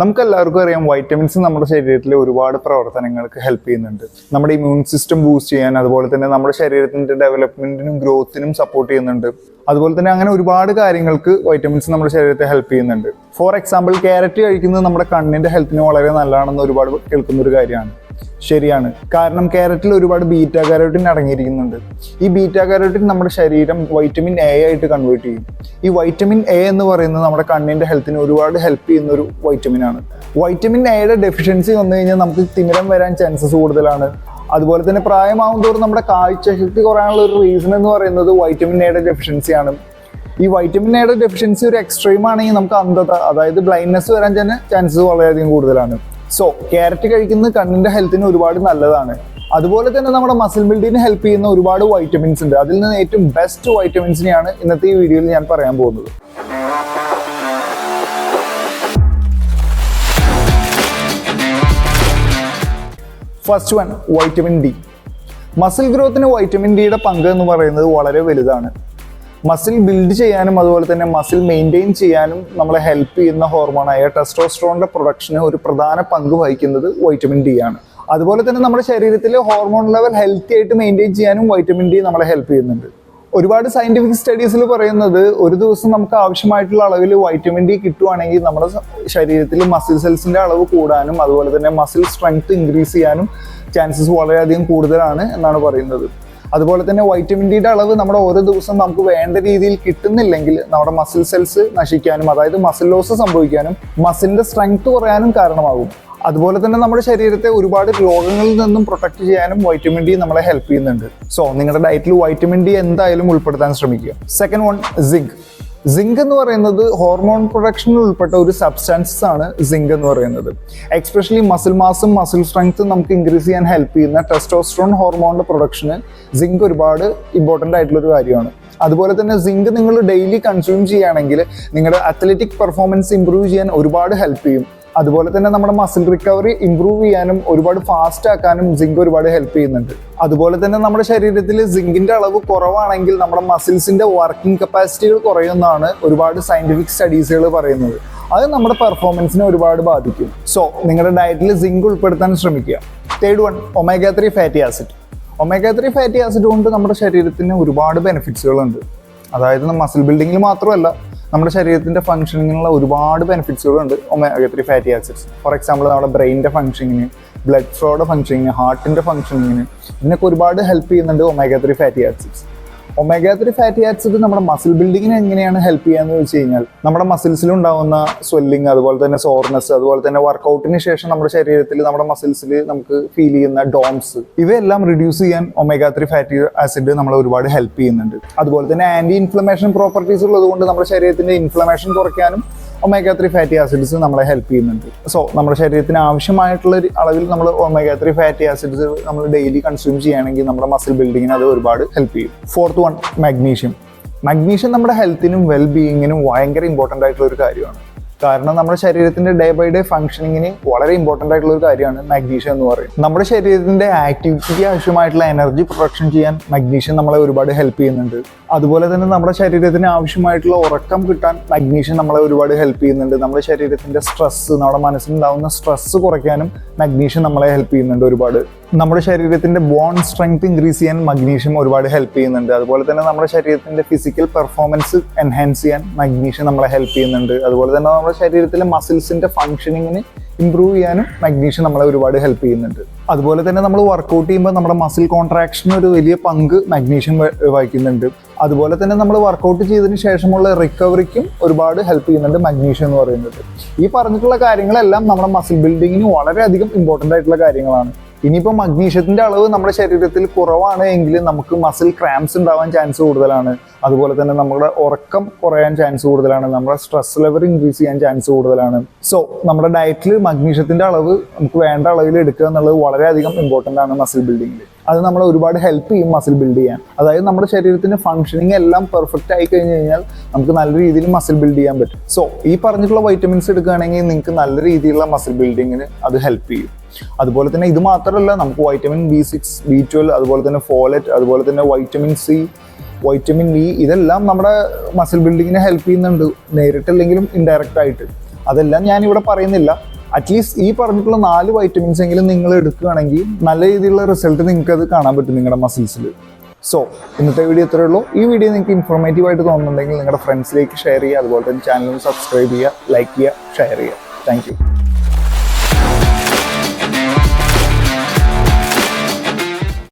നമുക്ക് എല്ലാവർക്കും അറിയാം വൈറ്റമിൻസ് നമ്മുടെ ശരീരത്തിലെ ഒരുപാട് പ്രവർത്തനങ്ങൾക്ക് ഹെൽപ്പ് ചെയ്യുന്നുണ്ട്. നമ്മുടെ ഇമ്മ്യൂൺ സിസ്റ്റം ബൂസ്റ്റ് ചെയ്യാൻ അതുപോലെ തന്നെ നമ്മുടെ ശരീരത്തിന്റെ ഡെവലപ്മെന്റിനും ഗ്രോത്തിനും സപ്പോർട്ട് ചെയ്യുന്നുണ്ട്. അതുപോലെ തന്നെ അങ്ങനെ ഒരുപാട് കാര്യങ്ങൾക്ക് വൈറ്റമിൻസ് നമ്മുടെ ശരീരത്തെ ഹെൽപ്പ് ചെയ്യുന്നുണ്ട്. ഫോർ എക്സാമ്പിൾ ക്യാരറ്റ് കഴിക്കുന്നത് നമ്മുടെ കണ്ണിന്റെ ഹെൽത്തിന് വളരെ നല്ലതാണെന്ന് ഒരുപാട് കേൾക്കുന്ന ഒരു കാര്യമാണ്. ശരിയാണ്. കാരണം ക്യാരറ്റിൽ ഒരുപാട് ബീറ്റ കാരോട്ടിൻ അടങ്ങിയിരിക്കുന്നുണ്ട്. ഈ ബീറ്റ കാരോട്ടിൻ നമ്മുടെ ശരീരം വൈറ്റമിൻ എ ആയിട്ട് കൺവേർട്ട് ചെയ്യും. ഈ വൈറ്റമിൻ എ എന്ന് പറയുന്നത് നമ്മുടെ കണ്ണിന്റെ ഹെൽത്തിന് ഒരുപാട് ഹെൽപ്പ് ചെയ്യുന്ന ഒരു വൈറ്റമിൻ ആണ് വൈറ്റമിൻ എയുടെ ഡെഫിഷ്യൻസി വന്നു കഴിഞ്ഞാൽ നമുക്ക് തിമിരം വരാൻ ചാൻസസ് കൂടുതലാണ്. അതുപോലെ തന്നെ പ്രായമാവും തോറും നമ്മുടെ കാഴ്ചശക്തി കുറയാനുള്ള ഒരു റീസൺ എന്ന് പറയുന്നത് വൈറ്റമിൻ എയുടെ ഡെഫിഷ്യൻസിയാണ് ഈ വൈറ്റമിൻ എയുടെ ഡെഫിഷ്യൻസി ഒരു എക്സ്ട്രീം ആണെങ്കിൽ നമുക്ക് അന്ധത അതായത് ബ്ലൈൻഡ്നെസ് വരാൻ തന്നെ ചാൻസസ് വളരെയധികം കൂടുതലാണ്. സോ ക്യാരറ്റ് കഴിക്കുന്നത് കണ്ണിന്റെ ഹെൽത്തിന് ഒരുപാട് നല്ലതാണ്. അതുപോലെ തന്നെ നമ്മുടെ മസിൽ ബിൽഡിങ്ങിന് ഹെൽപ്പ് ചെയ്യുന്ന ഒരുപാട് വൈറ്റമിൻസ് ഉണ്ട്. അതിൽ നിന്ന് ഏറ്റവും ബെസ്റ്റ് വൈറ്റമിൻസിനെയാണ് ഇന്നത്തെ ഈ വീഡിയോയിൽ ഞാൻ പറയാൻ പോകുന്നത്. First one vitamin D muscle ഗ്രോത്തിന് vitamin ഡിയുടെ പങ്ക് എന്ന് പറയുന്നത് വളരെ വലുതാണ്. മസിൽ ബിൽഡ് ചെയ്യാനും അതുപോലെ തന്നെ മസിൽ മെയിന്റെയിൻ ചെയ്യാനും നമ്മളെ ഹെൽപ്പ് ചെയ്യുന്ന ഹോർമോണായ ടെസ്ട്രോസ്ട്രോണിന്റെ പ്രൊഡക്ഷന് ഒരു പ്രധാന പങ്ക് വഹിക്കുന്നത് വൈറ്റമിൻ ഡി ആണ്. അതുപോലെ തന്നെ നമ്മുടെ ശരീരത്തിൽ ഹോർമോൺ ലെവൽ ഹെൽത്തി ആയിട്ട് മെയിന്റെയിൻ ചെയ്യാനും വൈറ്റമിൻ ഡി നമ്മളെ ഹെൽപ്പ് ചെയ്യുന്നുണ്ട്. ഒരുപാട് സയന്റിഫിക് സ്റ്റഡീസിൽ പറയുന്നത് ഒരു ദിവസം നമുക്ക് ആവശ്യമായിട്ടുള്ള അളവിൽ വൈറ്റമിൻ ഡി കിട്ടുവാണെങ്കിൽ നമ്മുടെ ശരീരത്തിൽ മസിൽ സെൽസിന്റെ അളവ് കൂടാനും അതുപോലെ തന്നെ മസിൽ സ്ട്രെങ്ത് ഇൻക്രീസ് ചെയ്യാനും ചാൻസസ് വളരെയധികം കൂടുതലാണ് എന്നാണ് പറയുന്നത്. അതുപോലെ തന്നെ വൈറ്റമിൻ ഡിയുടെ അളവ് നമ്മുടെ ഓരോ ദിവസം നമുക്ക് വേണ്ട രീതിയിൽ കിട്ടുന്നില്ലെങ്കിൽ നമ്മുടെ മസിൽ സെൽസ് നശിക്കാനും അതായത് മസിൽ ലോസ് സംഭവിക്കാനും മസിലിന്റെ സ്ട്രെങ്ത് കുറയാനും കാരണമാകും. അതുപോലെ തന്നെ നമ്മുടെ ശരീരത്തെ ഒരുപാട് രോഗങ്ങളിൽ നിന്നും പ്രൊട്ടക്ട് ചെയ്യാനും വൈറ്റമിൻ ഡി നമ്മളെ ഹെൽപ്പ് ചെയ്യുന്നുണ്ട്. സോ നിങ്ങളുടെ ഡയറ്റിൽ വൈറ്റമിൻ ഡി എന്തായാലും ഉൾപ്പെടുത്താൻ ശ്രമിക്കുക. സെക്കൻഡ് വൺ സിങ്ക് സിങ്ക് എന്ന് പറയുന്നത് ഹോർമോൺ പ്രൊഡക്ഷനിൽ ഉൾപ്പെട്ട ഒരു സബ്സ്റ്റാൻസസ് ആണ് സിങ്ക് എന്ന് പറയുന്നത്. എക്സ്പെഷ്യലി മസിൽ മാസും മസിൽ സ്ട്രെങ്ത്തും നമുക്ക് ഇൻക്രീസ് ചെയ്യാൻ ഹെൽപ്പ് ചെയ്യുന്ന ടെസ്റ്റോസ്ട്രോൺ ഹോർമോണിന്റെ പ്രൊഡക്ഷന് സിങ്ക് ഒരുപാട് ഇമ്പോർട്ടന്റ് ആയിട്ടുള്ള ഒരു കാര്യമാണ്. അതുപോലെ തന്നെ സിങ്ക് നിങ്ങൾ ഡെയിലി കൺസ്യൂം ചെയ്യുകയാണെങ്കിൽ നിങ്ങളുടെ അത്ലറ്റിക് പെർഫോമൻസ് ഇമ്പ്രൂവ് ചെയ്യാൻ ഒരുപാട് ഹെൽപ്പ് ചെയ്യും. അതുപോലെ തന്നെ നമ്മുടെ മസിൽ റിക്കവറി ഇംപ്രൂവ് ചെയ്യാനും ഒരുപാട് ഫാസ്റ്റ് ആക്കാനും സിങ്ക് ഒരുപാട് ഹെൽപ്പ് ചെയ്യുന്നുണ്ട്. അതുപോലെ തന്നെ നമ്മുടെ ശരീരത്തിൽ സിങ്കിന്റെ അളവ് കുറവാണെങ്കിൽ നമ്മുടെ മസിൽസിന്റെ വർക്കിംഗ് കപ്പാസിറ്റികൾ കുറയുമെന്നാണ് ഒരുപാട് സയന്റിഫിക് സ്റ്റഡീസുകൾ പറയുന്നത്. അത് നമ്മുടെ പെർഫോമൻസിനെ ഒരുപാട് ബാധിക്കും. സോ നിങ്ങളുടെ ഡയറ്റിൽ സിങ്ക് ഉൾപ്പെടുത്താൻ ശ്രമിക്കുക. Third one omega three fatty acid omega three fatty acid കൊണ്ട് നമ്മുടെ ശരീരത്തിന് ഒരുപാട് ബെനിഫിറ്റ്സുകളുണ്ട് അതായത് മസിൽ ബിൽഡിങ്ങിൽ മാത്രമല്ല നമ്മുടെ ശരീരത്തിന്റെ ഫംഗ്ഷനിങ്ങിനുള്ള ഒരുപാട് ബെനിഫിറ്റ്സുകളുണ്ട് omega three fatty acids for example നമ്മുടെ ബ്രെയിനിന്റെ ഫംഗ്ഷനിങ്ങിന് ബ്ലഡ് ഫ്ലോയുടെ ഫംഗ്ഷനിങ്ങിന് ഹാർട്ടിന്റെ ഫംഗ്ഷനിങ്ങിന് ഇതിനൊക്കെ ഒരുപാട് ഹെൽപ്പ് ചെയ്യുന്നുണ്ട് omega three fatty acids omega three fatty acid നമ്മുടെ മസിൽ ബിൽഡിങ്ങിന് എങ്ങനെയാണ് ഹെൽപ്പ് ചെയ്യാന്ന് വെച്ച് കഴിഞ്ഞാൽ നമ്മുടെ മസിൽസിൽ ഉണ്ടാവുന്ന സ്വെല്ലിങ് അതുപോലെ തന്നെ സോർനെസ് അതുപോലെ തന്നെ വർക്കൗട്ടിന് ശേഷം നമ്മുടെ ശരീരത്തിൽ നമ്മുടെ മസിൽസിൽ നമുക്ക് ഫീൽ ചെയ്യുന്ന ഡോംസ് ഇവയെല്ലാം റിഡ്യൂസ് ചെയ്യാൻ ഒമേഗ ത്രീ ഫാറ്റി ആസിഡ് നമ്മളെ ഒരുപാട് ഹെൽപ്പ് ചെയ്യുന്നുണ്ട്. അതുപോലെ തന്നെ ആന്റി ഇൻഫ്ലമേഷൻ പ്രോപ്പർട്ടീസ് ഉള്ളതുകൊണ്ട് നമ്മുടെ ശരീരത്തിന്റെ ഇൻഫ്ലമേഷൻ കുറയ്ക്കാനും ഒമേഗ ത്രീ ഫാറ്റി ആസിഡ്സ് നമ്മളെ ഹെൽപ്പ് ചെയ്യുന്നുണ്ട്. സോ നമ്മുടെ ശരീരത്തിന് ആവശ്യമായിട്ടുള്ള അളവിൽ നമ്മൾ ഒമേഗ ത്രീ ഫാറ്റി ആസിഡ്സ് നമ്മൾ ഡെയിലി കൺസ്യൂം ചെയ്യുകയാണെങ്കിൽ നമ്മുടെ മസിൽ ബിൽഡിങ്ങിന് അത് ഒരുപാട് ഹെൽപ്പ് ചെയ്യും. ഫോർത്ത് വൺ മാഗ്നീഷ്യം മാഗ്നീഷ്യം നമ്മുടെ ഹെൽത്തിനും വെൽ ബീയിങ്ങിനും ഭയങ്കര ഇമ്പോർട്ടന്റ് ആയിട്ടുള്ള ഒരു കാര്യമാണ്. കാരണം നമ്മുടെ ശരീരത്തിന്റെ ഡേ ബൈ ഡേ ഫംഗ്ഷനിങ്ങിന് വളരെ ഇമ്പോർട്ടന്റ് ആയിട്ടുള്ള ഒരു കാര്യമാണ് മാഗ്നീഷ്യം എന്ന് പറയുന്നത്. നമ്മുടെ ശരീരത്തിന്റെ ആക്ടിവിറ്റിക്ക് ആവശ്യമായിട്ടുള്ള എനർജി പ്രൊഡക്ഷൻ ചെയ്യാൻ മാഗ്നീഷ്യം നമ്മളെ ഒരുപാട് ഹെൽപ്പ് ചെയ്യുന്നുണ്ട്. അതുപോലെ തന്നെ നമ്മുടെ ശരീരത്തിന് ആവശ്യമായിട്ടുള്ള ഉറക്കം കിട്ടാൻ മഗ്നീഷ്യം നമ്മളെ ഒരുപാട് ഹെൽപ്പ് ചെയ്യുന്നുണ്ട്. നമ്മുടെ ശരീരത്തിന്റെ സ്ട്രെസ് നമ്മുടെ മനസ്സിലുണ്ടാവുന്ന സ്ട്രെസ് കുറയ്ക്കാനും മഗ്നീഷ്യം നമ്മളെ ഹെൽപ്പ് ചെയ്യുന്നുണ്ട് ഒരുപാട്. നമ്മുടെ ശരീരത്തിന്റെ ബോൺ സ്ട്രെങ്ത് ഇൻക്രീസ് ചെയ്യാൻ മഗ്നീഷ്യം ഒരുപാട് ഹെൽപ്പ് ചെയ്യുന്നുണ്ട്. അതുപോലെ തന്നെ നമ്മുടെ ശരീരത്തിന്റെ ഫിസിക്കൽ പെർഫോമൻസ് എൻഹാൻസ് ചെയ്യാൻ മഗ്നീഷ്യം നമ്മളെ ഹെൽപ്പ് ചെയ്യുന്നുണ്ട്. അതുപോലെ തന്നെ നമ്മുടെ ശരീരത്തിലെ മസിൽസിന്റെ ഫങ്ഷനിങ്ങിന് ഇമ്പ്രൂവ് ചെയ്യാനും മഗ്നീഷ്യം നമ്മളെ ഒരുപാട് ഹെൽപ്പ് ചെയ്യുന്നുണ്ട്. അതുപോലെ തന്നെ നമ്മൾ വർക്കൗട്ട് ചെയ്യുമ്പോൾ നമ്മുടെ മസിൽ കോൺട്രാക്ഷന് ഒരു വലിയ പങ്ക് മഗ്നീഷ്യം വഹിക്കുന്നുണ്ട്. അതുപോലെ തന്നെ നമ്മൾ വർക്കൗട്ട് ചെയ്തതിന് ശേഷമുള്ള റിക്കവറിക്കും ഒരുപാട് ഹെൽപ്പ് ചെയ്യുന്നുണ്ട് മഗ്നീഷ്യം എന്ന് പറയുന്നത്. ഈ പറഞ്ഞിട്ടുള്ള കാര്യങ്ങളെല്ലാം നമ്മുടെ മസിൽ ബിൽഡിങ്ങിന് വളരെയധികം ഇമ്പോർട്ടന്റ് ആയിട്ടുള്ള കാര്യങ്ങളാണ്. ഇനിയിപ്പോൾ മഗ്നീഷ്യത്തിന്റെ അളവ് നമ്മുടെ ശരീരത്തിൽ കുറവാണ് എങ്കിൽ നമുക്ക് മസിൽ ക്രാംസ് ഉണ്ടാവാൻ ചാൻസ് കൂടുതലാണ്. അതുപോലെ തന്നെ നമ്മുടെ ഉറക്കം കുറയാൻ ചാൻസ് കൂടുതലാണ്. നമ്മുടെ സ്ട്രെസ് ലെവൽ ഇൻക്രീസ് ചെയ്യാൻ ചാൻസ് കൂടുതലാണ്. സോ നമ്മുടെ ഡയറ്റിൽ മഗ്നീഷ്യത്തിന്റെ അളവ് നമുക്ക് വേണ്ട അളവിൽ എടുക്കുക എന്നുള്ളത് വളരെയധികം ഇമ്പോർട്ടന്റ് ആണ് മസിൽ ബിൽഡിങ്ങിൽ അത് നമ്മളെ ഒരുപാട് ഹെൽപ്പ് ചെയ്യും മസിൽ ബിൽഡ് ചെയ്യാൻ. അതായത് നമ്മുടെ ശരീരത്തിന്റെ ഫംഗ്ഷനിങ് എല്ലാം പെർഫെക്റ്റ് ആയി കഴിഞ്ഞ് കഴിഞ്ഞാൽ നമുക്ക് നല്ല രീതിയിൽ മസിൽ ബിൽഡ് ചെയ്യാൻ പറ്റും. സോ ഈ പറഞ്ഞിട്ടുള്ള വൈറ്റമിൻസ് എടുക്കുകയാണെങ്കിൽ നിങ്ങൾക്ക് നല്ല രീതിയിലുള്ള മസിൽ ബിൽഡിങ്ങിന് അത് ഹെൽപ്പ് ചെയ്യും. അതുപോലെ തന്നെ ഇത് മാത്രമല്ല നമുക്ക് vitamin B six B twelve അതുപോലെ തന്നെ ഫോലറ്റ് അതുപോലെ തന്നെ വൈറ്റമിൻ സി വൈറ്റമിൻ ഇ ഇതെല്ലാം നമ്മുടെ മസിൽ ബിൽഡിങ്ങിനെ ഹെൽപ്പ് ചെയ്യുന്നുണ്ട്. നേരിട്ടില്ലെങ്കിലും ഇൻഡയറക്റ്റ് ആയിട്ട്. അതെല്ലാം ഞാനിവിടെ പറയുന്നില്ല. അറ്റ്ലീസ്റ്റ് ഈ പറഞ്ഞിട്ടുള്ള നാല് വൈറ്റമിൻസ് എങ്കിലും നിങ്ങൾ എടുക്കുകയാണെങ്കിൽ നല്ല രീതിയിലുള്ള റിസൾട്ട് നിങ്ങൾക്ക് അത് കാണാൻ പറ്റും നിങ്ങളുടെ മസിൽസിൽ സോ ഇന്നത്തെ വീഡിയോ ഇത്രയേ ഉള്ളൂ. ഈ വീഡിയോ നിങ്ങൾക്ക് ഇൻഫോർമേറ്റീവ് ആയിട്ട് തോന്നുന്നുണ്ടെങ്കിൽ നിങ്ങളുടെ ഫ്രണ്ട്സിലേക്ക് ഷെയർ ചെയ്യുക. അതുപോലെ തന്നെ ചാനലും സബ്സ്ക്രൈബ് ചെയ്യുക ലൈക്ക് ചെയ്യുക ഷെയർ ചെയ്യുക. താങ്ക്